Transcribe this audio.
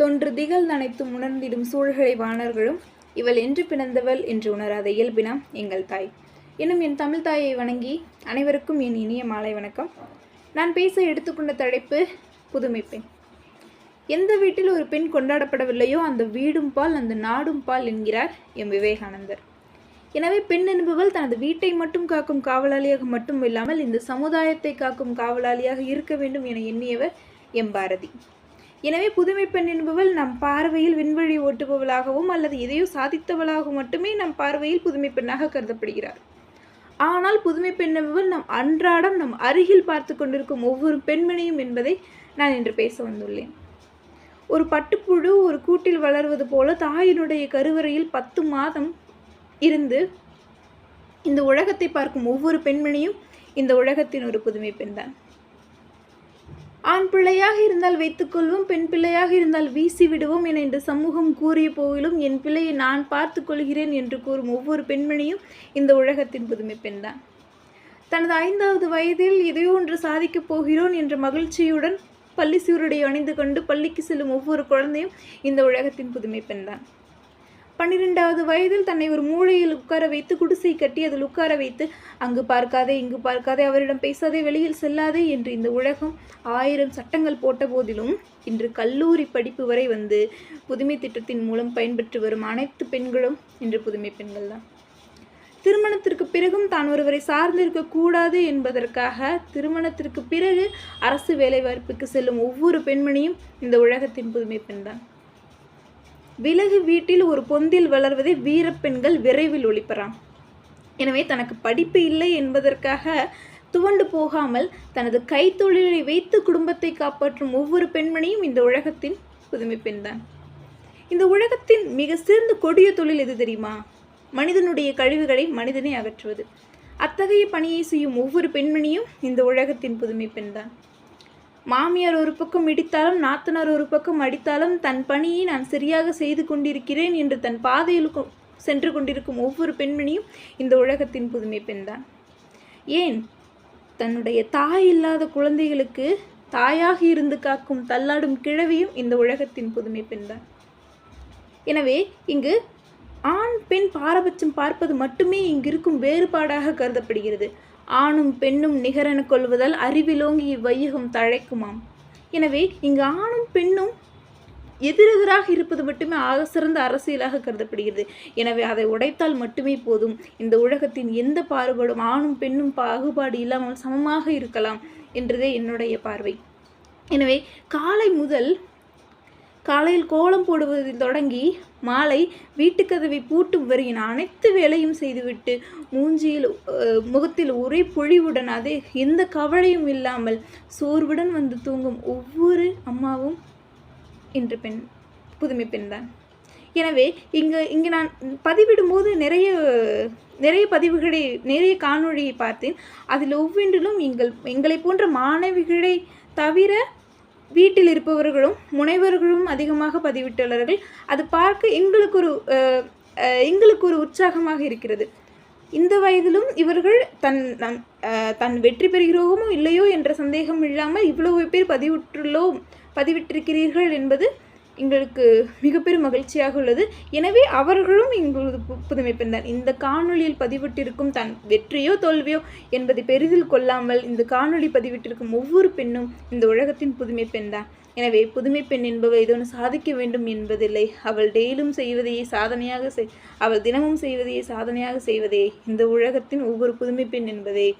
தொன்று திகழ் நனைத்தும் உணர்ந்திடும் சூழ்களை வாணர்களும் இவள் என்று பிறந்தவள் என்று உணராத இயல்பினம் எங்கள் தாய். இன்னும் என் தமிழ் தாயை வணங்கி அனைவருக்கும் என் இனிய மாலை வணக்கம். நான் பேச எடுத்துக்கொண்ட தலைப்பு புதுமை பெண். எந்த வீட்டில் ஒரு பெண் கொண்டாடப்படவில்லையோ அந்த வீடும் பால் அந்த நாடும் பால் என்கிறார் எம். விவேகானந்தர். எனவே பெண் என்பவள் தனது வீட்டை மட்டும் காக்கும் காவலாளியாக மட்டும் இல்லாமல் இந்த சமுதாயத்தை காக்கும் காவலாளியாக இருக்க வேண்டும் என எண்ணியவர் எம். பாரதி. எனவே புதுமை பெண் என்பவள் நம் பார்வையில் விண்வெளி ஓட்டுபவளாகவும் அல்லது எதையோ சாதித்தவளாகவும் மட்டுமே நம் பார்வையில் புதுமை பெண்ணாக கருதப்படுகிறார் ஆனால் புதுமை பெண் என்பவள் நம் அன்றாடம் நம் அருகில் பார்த்து கொண்டிருக்கும் ஒவ்வொரு பெண்மணியும் என்பதை நான் இன்று பேச வந்துள்ளேன். ஒரு பட்டுப்புழு ஒரு கூட்டில் வளர்வது போல தாயினுடைய கருவறையில் பத்து மாதம் இருந்து இந்த உலகத்தை பார்க்கும் ஒவ்வொரு பெண்மணியும் இந்த உலகத்தின் ஒரு புதுமை பெண்தான். ஆண் பிள்ளையாக இருந்தால் வைத்துக்கொள்வோம் பெண் பிள்ளையாக இருந்தால் வீசி விடுவோம் என இந்த சமூகம் கூறிய போதிலும் என் பிள்ளையை நான் பார்த்து கொள்கிறேன் என்று கூறும் ஒவ்வொரு பெண்மணியும் இந்த உலகத்தின் புதுமை பெண்தான். தனது ஐந்தாவது வயதில் இதையோ ஒன்று சாதிக்கப் போகிறோன் என்ற மகிழ்ச்சியுடன் பள்ளி சீருடை அணிந்து கொண்டு பள்ளிக்கு செல்லும் ஒவ்வொரு குழந்தையும் இந்த உலகத்தின் புதுமை பெண்தான். பன்னிரெண்டாவது வயதில் தன்னை ஒரு மூளையில் உட்கார வைத்து குடிசை கட்டி அதில் உட்கார வைத்து அங்கு பார்க்காதே இங்கு பார்க்காதே அவரிடம் பேசாதே வெளியில் செல்லாதே என்று இந்த உலகம் ஆயிரம் சட்டங்கள் போட்ட போதிலும் இன்று கல்லூரி படிப்பு வரை வந்து புதுமை திட்டத்தின் மூலம் பயன்பெற்று வரும் அனைத்து பெண்களும் இன்று புதுமை பெண்கள் தான். திருமணத்திற்கு பிறகும் தான் ஒருவரை சார்ந்திருக்க கூடாது என்பதற்காக திருமணத்திற்கு பிறகு அரசு வேலைவாய்ப்புக்கு செல்லும் ஒவ்வொரு பெண்மணியும் இந்த உலகத்தின் புதுமை பெண்தான். விலகு வீட்டில் ஒரு பொந்தில் வளர்வதை வீரப்பெண்கள் விரைவில் ஒழிப்பறான் எனவே தனக்கு படிப்பு இல்லை என்பதற்காக துவண்டு போகாமல் தனது கைத்தொழிலை வைத்து குடும்பத்தை காப்பாற்றும் ஒவ்வொரு பெண்மணியும் இந்த உலகத்தின் புதுமை பெண்தான். இந்த உலகத்தின் மிக சிறந்த கொடிய தொழில் எது தெரியுமா? மனிதனுடைய கழிவுகளை மனிதனை அகற்றுவது. அத்தகைய பணியை செய்யும் ஒவ்வொரு பெண்மணியும் இந்த உலகத்தின் புதுமை பெண்தான். மாமியார் ஒரு பக்கம் இடித்தாலும் நாத்தனார் ஒரு பக்கம் அடித்தாலும் தன் பணியை நான் சரியாக செய்து கொண்டிருக்கிறேன் என்று தன் பாதையில் சென்று கொண்டிருக்கும் ஒவ்வொரு பெண்மணியும் இந்த உலகத்தின் புதுமை பெண்தான். ஏன்? தன்னுடைய தாய் இல்லாத குழந்தைகளுக்கு தாயாக இருந்து காக்கும் தள்ளாடும் கிழவியும் இந்த உலகத்தின் புதுமை பெண்தான். எனவே இங்கு ஆண் பெண் பாரபட்சம் பார்ப்பது மட்டுமே இங்கிருக்கும் வேறுபாடாக கருதப்படுகிறது. ஆணும் பெண்ணும் நிகரென கொள்வதால் அறிவிலோங்கி இவ்வையகம் தழைக்குமாம். எனவே இங்கு ஆணும் பெண்ணும் எதிரெதிராக இருப்பது மட்டுமே ஆக சிறந்த அரசியலாக கருதப்படுகிறது. எனவே அதை உடைத்தால் மட்டுமே போதும். இந்த உலகத்தின் எந்த பாகுபாடும் ஆணும் பெண்ணும் பாகுபாடு இல்லாமல் சமமாக இருக்கலாம் என்றதே என்னுடைய பார்வை. எனவே காலை முதல் காலையில் கோலம் போடுவதில் தொடங்கி மாலை வீட்டுக்கதவை பூட்டும் வரையின் அனைத்து வேலையும் செய்துவிட்டு மூஞ்சியில் முகத்தில் ஒரே பொழிவுடன் அதே எந்த கவலையும் இல்லாமல் சோர்வுடன் வந்து தூங்கும் ஒவ்வொரு அம்மாவும் இன்று பெண் புதுமை பெண்தான் எனவே இங்கு இங்கு நான் பதிவிடும்போது நிறைய நிறைய பதிவுகளை நிறைய காணொளியை பார்த்தேன். அதில் ஒவ்வொன்றிலும் எங்கள் எங்களை போன்ற மாணவிகளை தவிர வீட்டில் இருப்பவர்களும் முனைவர்களும் அதிகமாக பதிவிட்டுள்ளார்கள் அது பார்க்க எங்களுக்கு ஒரு எங்களுக்கு ஒரு உற்சாகமாக இருக்கிறது. இந்த வயதிலும் இவர்கள் தன் நம் தன் வெற்றி பெறுகிறோமோ இல்லையோ என்ற சந்தேகம் இல்லாமல் இவ்வளவு பேர் பதிவிட்டுள்ளோம் பதிவிட்டிருக்கிறீர்கள் என்பது எங்களுக்கு மிகப்பெரும் மகிழ்ச்சியாக உள்ளது. எனவே அவர்களும் எங்களது பு- புதுமை பெண்தான் இந்த காணொளியில் பதிவிட்டிருக்கும் தன் வெற்றியோ தோல்வியோ என்பதை பெரிதில் கொள்ளாமல் இந்த காணொளி பதிவிட்டிருக்கும் ஒவ்வொரு பெண்ணும் இந்த உலகத்தின் புதுமை பெண்தான். எனவே புதுமை பெண் என்பவள் ஏதோ ஒன்று சாதிக்க வேண்டும் என்பதில்லை. அவள் டெய்லும் செய்வதையே சாதனையாக செய் அவள் தினமும் செய்வதையே சாதனையாக செய்வதே இந்த உலகத்தின் ஒவ்வொரு புதுமை பெண் என்பதே.